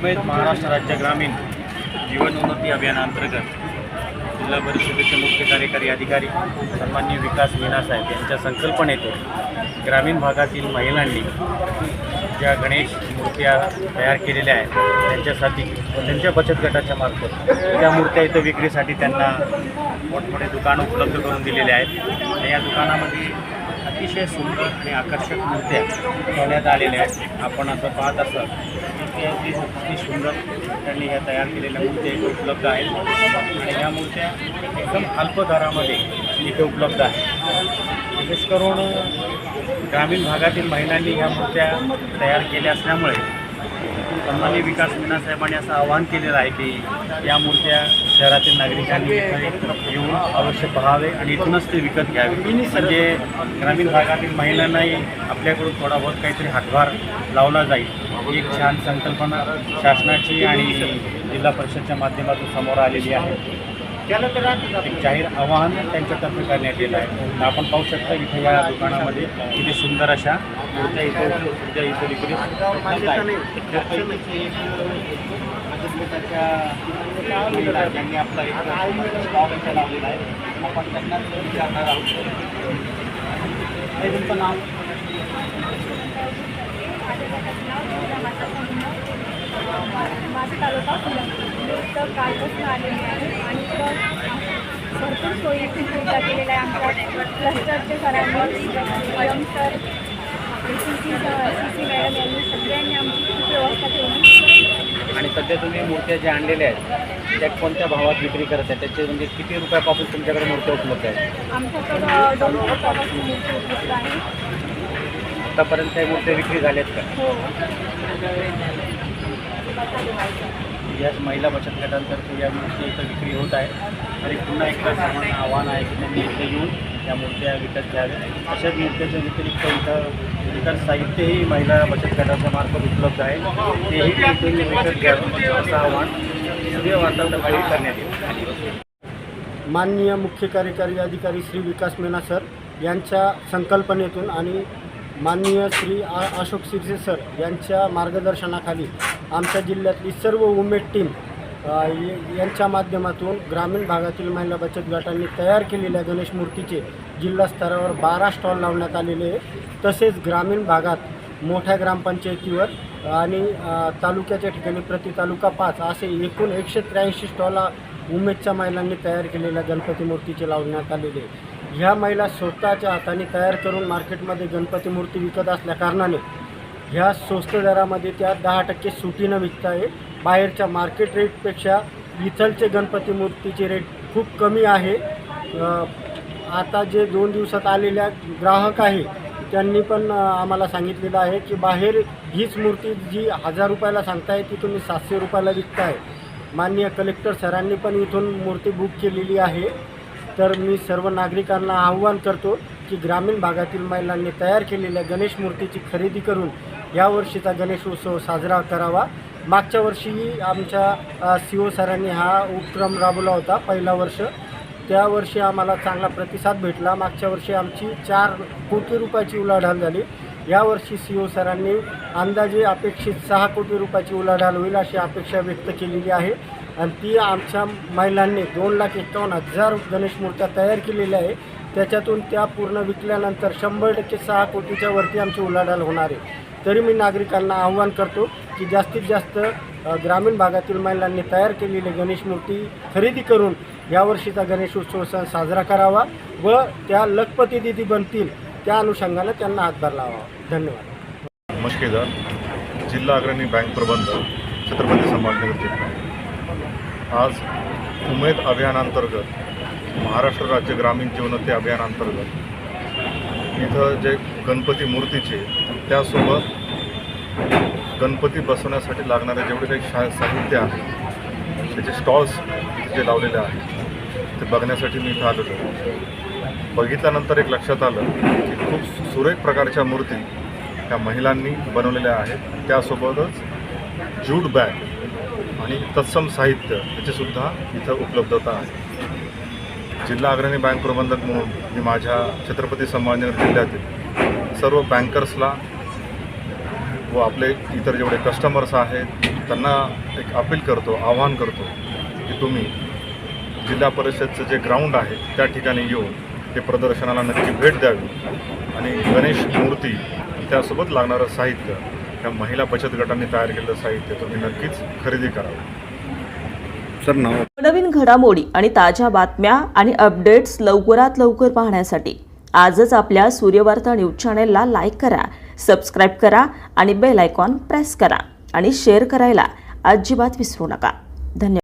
उमेद महाराष्ट्र राज्य ग्रामीण जीवन उन्नती अभियानाअंतर्गत जिल्हा परिषदेचे मुख्य कार्यकारी अधिकारी सन्मान्य विकास मीनासाहेब यांच्या संकल्पनेतून ग्रामीण भागातील महिलांनी ज्या गणेश मूर्त्या तयार केलेल्या आहेत त्यांच्यासाठी त्यांच्या बचत गटाच्या मार्फत त्या मूर्त्या इथं विक्रीसाठी त्यांना मोठमोठे दुकान उपलब्ध करून दिलेले आहेत. आणि या दुकानामध्ये अतिशय सुंदर आणि आकर्षक मूर्त्या ठेवण्यात आलेल्या आहेत. आपण असं पाहत असाल की त्या अगदी अगदी सुंदर त्यांनी ह्या तयार केलेल्या मूर्त्या इथे उपलब्ध आहेत. आणि ह्या मूर्त्या एकदम अल्प दरामध्ये इथे उपलब्ध आहेत. विशेष करून ग्रामीण भागातील महिलांनी ह्या मूर्त्या तयार केल्या असल्यामुळे सन्माननीय विकास मीना साहेबांनी असं आवाहन केलेलं आहे की या मूर्त्या शहरातील नागरिकांनी येऊन अवश्य पहावे आणि इथूनच ते विकत घ्यावे. म्हणजे ग्रामीण भागातील महिलांनाही आपल्याकडून थोडा बहुत काहीतरी हातभार लावला जाईल. एक छान संकल्पना शासनाची आणि जिल्हा परिषदच्या माध्यमातून समोर आलेली आहे. एक जाहीर आवाहन त्यांच्यातर्फे करण्यात येत आहे. आपण पाहू शकता इथे या दुकानामध्ये किती सुंदर अशा मूर्त्या इथे मूर्त्या इथे विक्री. त्यांनी आपला एक स्टॉल इथे लावलेला आहे. आपण त्यांना विचारणार आहोत. हे तुमचं नाव? माझा तालुका इथं कालपासून आलेली आहे. आणि इथं भरपूर सोयी सुविधा केलेल्या आहे आमच्या क्लस्टरचे सरांनी पयम sir C C C C madam यांनी सगळ्यांनी आमची खूप व्यवस्था केली आणि सध्या तुम्ही मूर्त्या ज्या आणलेल्या आहेत त्या कोणत्या भावात विक्री करत आहे त्याचे म्हणजे किती रुपयापासून तुमच्याकडे मूर्त्या उपलब्ध आहेत? आमच्याकडं दोन वर्षापासून मूर्ती उपलब्ध आहे आतापर्यंत मूर्त्या विक्री झाल्यात का? हो. याच महिला बचत गटांतर्फे या मूर्ती इथं विक्री होत आहे. आणि पुन्हा एकदा सर्वांना आव्हान आहे की त्यांनी इथे येऊन या मूर्त्या विकत घ्याव्या अशाच मूर्त्याच्या व्यतिरिक्त इथं इतर साहित्यही महिला बचत गटाच्या मार्फत उपलब्ध आहे. तेही तुम्ही विकत घ्यावं असं आव्हान सगळे वार्ताहर करण्यात येईल. माननीय मुख्य कार्यकारी अधिकारी श्री विकास मेना सर यांच्या संकल्पनेतून आणि माननीय श्री आ अशोक सिरसे सर यांच्या मार्गदर्शनाखाली आमच्या जिल्ह्यातली सर्व उमेद टीम यांच्या माध्यमातून ग्रामीण भागातील महिला बचत गटांनी तयार केलेल्या गणेश मूर्तीचे जिल्हा स्तरावर बारा स्टॉल लावण्यात आलेले आहे तसेच ग्रामीण भागात मोठ्या ग्रामपंचायतीवर आणि तालुक्याच्या ठिकाणी प्रति तालुका पाच असे एकूण एकशे त्र्याऐंशी स्टॉल उमेदच्या महिलांनी तयार केलेल्या गणपती मूर्तीचे लावण्यात आलेले आहे. ह्या महिला स्वतःच्या हाताने तयार करून मार्केटमध्ये गणपती मूर्ती विकत असल्याकारणाने ह्या स्वस्त दरामध्ये त्या दहा टक्के सुटीनं विकत आहे. बाहेरच्या मार्केट रेटपेक्षा इथलचे गणपती मूर्तीचे रेट खूप कमी आहे. आता जे दोन दिवसात आलेल्या ग्राहक आहे त्यांनी पण आम्हाला सांगितलेलं आहे की बाहेर हीच मूर्ती जी हजार रुपयाला सांगताय ती तुम्ही सातशे रुपयाला विकताय. माननीय कलेक्टर सरांनी पण इथून मूर्ती बुक केलेली आहे. तर मी सर्व नागरिकांना आव्हान करतो की ग्रामीण भागातील महिलांनी तयार केलेल्या गणेश मूर्तीची खरेदी करून यावर्षीचा गणेश उत्सव साजरा करावा. मागच्या वर्षीही आमच्या सी ओ सरांनी हा उपक्रम राबवला होता पहिला वर्ष. त्या वर्षी आम्हाला चांगला प्रतिसाद भेटला. मागच्या वर्षी आमची चार कोटी रुपयाची उलाढाल झाली. यावर्षी सी ओ सरांनी अंदाजे अपेक्षित सहा कोटी रुपयाची उलाढाल होईल अशी अपेक्षा व्यक्त केलेली आहे. आणि ती आमच्या महिलांनी दोन लाख एकावन्न हजार गणेश मूर्त्या तयार केलेल्या आहे. त्याच्यातून त्या पूर्ण विकल्यानंतर शंभर टक्के सहा कोटीच्या वरती आमची उलाढाल होणार आहे. तरी मी नागरिकांना आव्हान करतो की जास्तीत जास्त ग्रामीण भागातील महिलांनी तयार केलेली गणेश मूर्ती खरेदी करून यावर्षीचा गणेश उत्सव सण साजरा करावा व त्या लखपती दिदी बनतील त्या अनुषंगानं त्यांना हातभार लावावा. धन्यवाद. मश्केदार जिल्हा अग्रणी बँक प्रबंधक छत्रपती संभाजीनगर जिल्हा. आज उमेद अभियानांतर्गत महाराष्ट्र राज्य ग्रामीण जीवनोन्नती अभियानांतर्गत इथं जे गणपती मूर्तीचे त्यासोबत गणपती बसवण्यासाठी लागणारे जेवढे काही शा साहित्य आहे त्याचे स्टॉल्स जे लावलेले आहेत ते बघण्यासाठी मी इथं आलेलो बघितल्यानंतर एक लक्षात आलं की खूप सुरेख प्रकारच्या मूर्ती त्या महिलांनी बनवलेल्या आहेत. त्यासोबतच ज्यूट बॅग आणि तत्सम साहित्य याचीसुद्धा इथं उपलब्धता आहे. जिल्हा अग्रणी बँक प्रबंधक म्हणून मी माझ्या छत्रपती संभाजीनगर जिल्ह्यातील सर्व बँकर्सला व आपले इतर जेवढे कस्टमर्स आहेत त्यांना एक अपील करतो आवाहन करतो की तुम्ही जिल्हा परिषदचं जे ग्राउंड आहे त्या ठिकाणी येऊन ते प्रदर्शनाला नक्की भेट द्यावी. आणि गणेश मूर्ती त्यासोबत लागणारं साहित्य त्या महिला बचत गटांनी तयार केलेलं साहित्य तुम्ही नक्कीच खरेदी करावं सर नाव? नवीन घडामोडी आणि ताज्या बातम्या आणि अपडेट्स लवकरात लवकर पाहण्यासाठी आजच आपल्या सूर्यवार्ता न्यूज चॅनेलला लाईक करा सबस्क्राईब करा आणि बेल आयकॉन प्रेस करा आणि शेअर करायला अजिबात विसरू नका. धन्यवाद.